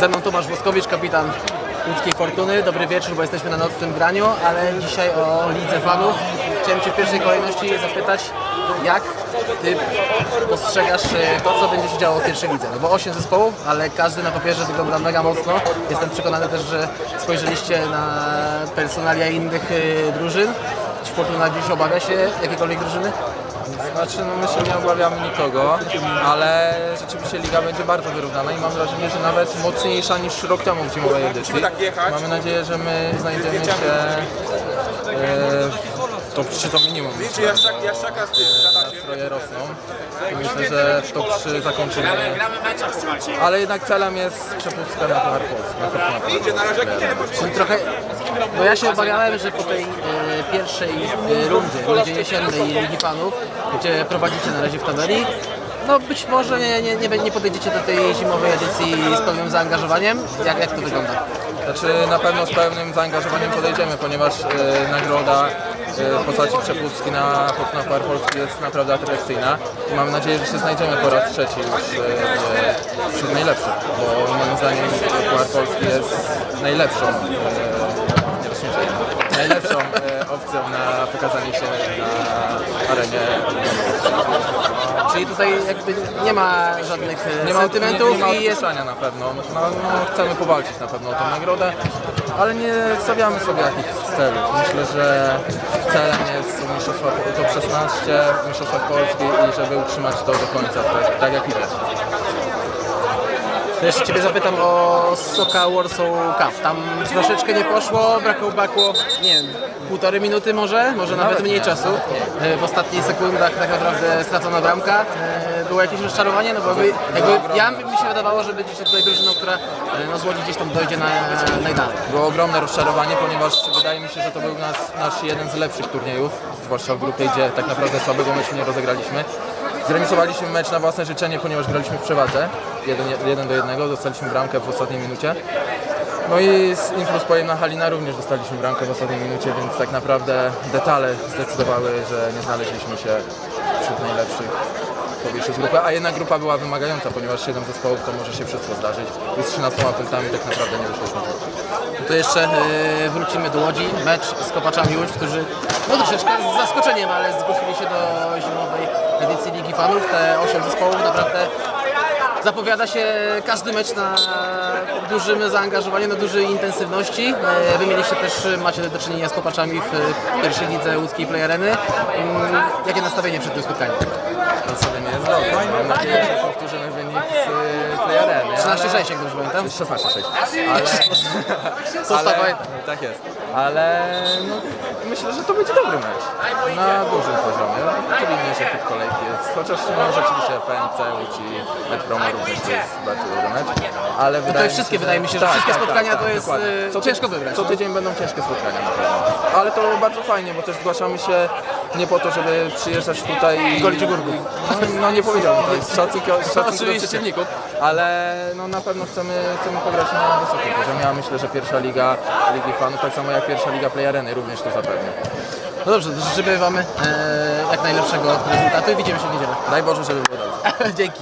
Ze mną Tomasz Woskowicz, kapitan łódzkiej Fortuny. Dobry wieczór, bo jesteśmy na nocnym graniu, ale dzisiaj o Lidze Fanów. Chciałem Cię w pierwszej kolejności zapytać, jak Ty postrzegasz e, to, co będzie się działo w pierwszej lidze? No bo 8 zespołów, ale każdy na papierze wygląda mega mocno. Jestem przekonany też, że spojrzeliście na personalia innych e, drużyn. Czy Fortuna dziś obawia się jakiejkolwiek drużyny? Znaczy, no my się nie obawiamy nikogo, ale rzeczywiście liga będzie bardzo wyrównana i mam wrażenie, że nawet mocniejsza niż rok temu w zimowej edycji. Mamy nadzieję, że my znajdziemy się e, w top 3 to minimum. Nastroje rosną i myślę, że w top 3 zakończymy. Ale jednak celem jest przepustka na Puchar Polski. Czyli trochę, bo ja się obawiałem, że po tej e, pierwszej e, rundzie, rundzie jesiennej Ligi Fanów, gdzie prowadzicie na razie w tabeli, no być może nie, nie, nie, nie podejdziecie do tej zimowej edycji z pełnym zaangażowaniem. Jak, jak to wygląda? Znaczy na pewno z pełnym zaangażowaniem podejdziemy, ponieważ e, nagroda e, w postaci przepustki na Fortuna Puchar Polski jest naprawdę atrakcyjna i mam nadzieję, że się znajdziemy po raz trzeci już e, wśród najlepszych, bo moim zdaniem Puchar Polski jest najlepszą, e, nie najlepszą opcją na pokazanie się na arenie. Czyli tutaj jakby nie ma żadnych e, Nie ma sentymentów nie, nie ma i jest na pewno. No, no, chcemy powalczyć na pewno o tę nagrodę, ale nie stawiamy sobie jakichś celów. Myślę, że celem jest mistrzostwa top 16, mistrzostwa Polski i żeby utrzymać to do końca, tak, tak jak widać. To jeszcze Ciebie zapytam o Soka Warsaw Cup. Tam troszeczkę nie poszło, brakowało, nie wiem, półtorej minuty może, może nawet, Nawet mniej nie. czasu. E, W ostatnich sekundach tak naprawdę stracona bramka. E, Było jakieś rozczarowanie, no bo by, jakby, ja mi się wydawało, że będziecie tutaj drużyną, która e, no, z Łodzi gdzieś tam dojdzie na najdalej. Było ogromne rozczarowanie, ponieważ wydaje mi się, że to był nas, nasz jeden z lepszych turniejów, zwłaszcza w grupie, gdzie tak naprawdę słabego meczu nie rozegraliśmy. Zremisowaliśmy mecz na własne życzenie, ponieważ graliśmy w przewadze, jeden, jeden do jednego, dostaliśmy bramkę w ostatniej minucie. No i z Imprus Pojem na Halina również dostaliśmy bramkę w ostatniej minucie, więc tak naprawdę detale zdecydowały, że nie znaleźliśmy się wśród najlepszych powierzchni z grupy, a jedna grupa była wymagająca, ponieważ 7 zespołów to może się wszystko zdarzyć i z 13 punktami tak naprawdę nie wyszliśmy. To jeszcze e, wrócimy do Łodzi. Mecz z Kopaczami Łódź, którzy no troszeczkę z zaskoczeniem, ale zgłosili się do zimowej edycji Ligi Fanów. Te 8 zespołów naprawdę zapowiada się każdy mecz na dużym zaangażowaniu, na dużej intensywności. E, Wy mieliście też, macie do czynienia z Kopaczami w pierwszej lidze łódzkiej Play Areny. Mm, Jakie nastawienie przed tym spotkaniem? Nastawienie jest dobre. Mam nadzieję, że powtórzymy wynik z y, tej areny. 13-6 jak dobrze pamiętam. 16-6. Ale... Tak jest. Ale no, myślę, że to będzie dobry mecz. Na dużym poziomie. Czyli się tych kolejki jest. Chociaż no, rzeczywiście PNC Łódź i Medpromo również to jest bardzo dobry mecz. Ale wydaje mi się, wszystkie, że- wydaje mi się, że wszystkie spotkania to jest, dokładnie. y, Co ty- ciężko wybrać, Co no. tydzień będą ciężkie spotkania na pewno. Ale to bardzo fajnie, bo też zgłaszamy się nie po to, żeby przyjeżdżać tutaj i... Golić ogórków. No, no nie powiedziałbym szacunki, szacunki do Oczywiście. przeciwników, ale no, na pewno chcemy, chcemy pograć na wysokim poziomie, a myślę, że pierwsza liga Ligi Fanów, tak samo jak pierwsza liga Play Areny również to zapewnia. No dobrze, to życzymy Wam e, jak najlepszego rezultatu i widzimy się w niedzielę. Daj Boże, żeby było dobrze. Dzięki.